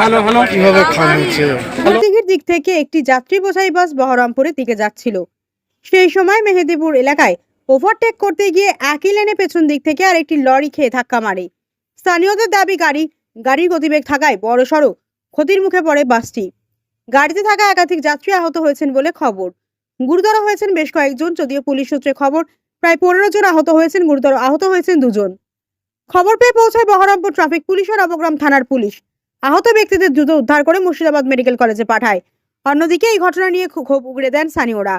ভালো দিক থেকে একটি যাত্রী বোঝাই বাস বহরমপুরের দিকে যাচ্ছিল। সেই সময় মেহেদিপুর এলাকায় ওভারটেক করতে গিয়ে একই লেনে পেছন দিক থেকে আর একটি লরি খেয়ে ধাক্কা মারে। স্থানীয়দের দাবি, গাড়ি, গাড়ির গতিবেগ থাকায় বড়সড় ক্ষতির মুখে পড়ে বাসটি। গাড়িতে থাকা একাধিক যাত্রী আহত হয়েছেন বলে খবর। গুরুতর হয়েছেন বেশ কয়েকজন, যদিও পুলিশ সূত্রে খবর প্রায় পনেরো জন আহত হয়েছেন, গুরুতর আহত হয়েছেন দুজন। খবর পেয়ে পৌঁছায় বহরমপুর ট্রাফিক পুলিশ ও নবগ্রাম থানার পুলিশ। আহত ব্যক্তিদের দ্রুত উদ্ধার করে মুর্শিদাবাদ মেডিকেল কলেজে পাঠায়। অন্যদিকে এই ঘটনা নিয়ে ক্ষোভ উগড়ে দেন স্থানীয়রা।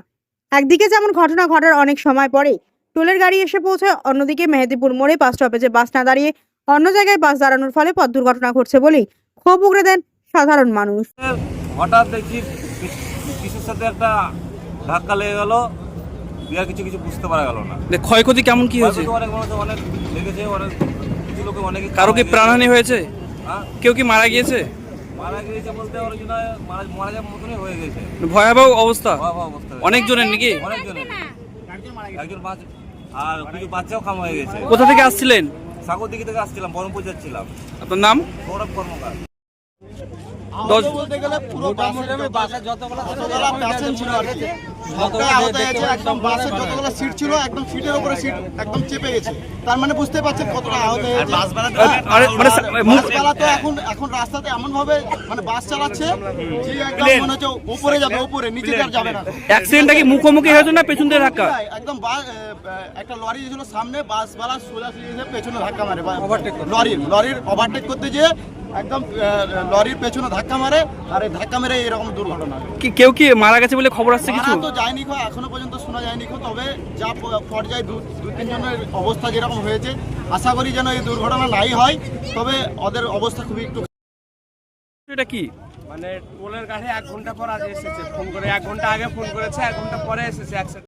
একদিকে যেমন ঘটনা ঘটার অনেক সময় পরে টোলের গাড়ি এসে পৌঁছায় অন্যদিকে মেহেদিপুর মোড়ে বাস স্টপেজে বাস না দাঁড়িয়ে অন্য জায়গায় বাস দাঁড়ানোর ফলে পথ দুর্ঘটনা ঘটছে বলেই ক্ষোভ উগড়ে দেন সাধারণ মানুষ। হঠাৎ দেখছি কিছুর সাথে একটা ধাক্কা লেগে গেল দিয়ে আর কিছু কিছু বুঝতে পারা গেল না। যে ক্ষয়ক্ষতি কেমন কি হয়েছে? অনেক অনেক লেগেছে অনেক কিছু লোকে অনেক কারও কি প্রাণহানি হয়েছে? হ্যাঁ কেউ কি মারা গিয়েছে? মারা গিয়েছে বলতে মারা মারা যাওয়ার মতনই হয়ে গেছে। ভয়াবহ অবস্থা? ভয়াবহ অবস্থা। হয়েছে। অনেকজনের নাকি? অনেকজনের একজন বাচ আর কিছু বাচ্চাও খাম হয়ে গেছে। কোথা থেকে আসছিলেন? সাগর দিকে থেকে আসছিলাম বহরমপুর যাচ্ছিলাম। আপনার নাম? সৌরভ কর্মকার। দশ বলতে গেলে পুরো বাসের যতগুলো ছিল আর কি সবটাই আহত হয়েছে একদম বাসের যতগুলো সিট ছিল একদম সিটের উপরে সিট একদম চেপে গেছে। তার মানে বুঝতে পারছেন কতটা আহত হয়েছে। আরে মানে মুখ বাসবালা তো এখন এখন রাস্তাতে এমন ভাবে মানে বাস চালাচ্ছে যে একদম মনে হচ্ছে উপরে যাবে উপরে নিচে আর যাবে না। অ্যাক্সিডেন্টটা কি মুখোমুখি হয়েছে না পেছন দিয়ে ধাক্কা একদম একটা লরি ছিল সামনে বাসবালা সোজা সিজে পেছনে ধাক্কা মারে। লরির লরির ওভারটেক করতে যেয়ে একদম লরির পেছনে ধাক্কা মারে আর এই ধাক্কা মেরে এরকম দুর্ঘটনা কি কেউ কি মারা গেছে বলে খবর আসছে কিছু? তো যায়নি খো এখনও পর্যন্ত শোনা যায়নি খো তবে যা পর্যায়ে দু দু তিনজনের অবস্থা যেরকম হয়েছে আশা করি যেন এই দুর্ঘটনা নাই হয় তবে ওদের অবস্থা খুবই একটু এটা কি? মানে টোলের গাড়ি এক ঘণ্টা পর আজ এসেছে ফোন করে এক ঘণ্টা আগে ফোন করেছে এক ঘণ্টা পরে এসেছে একসাথে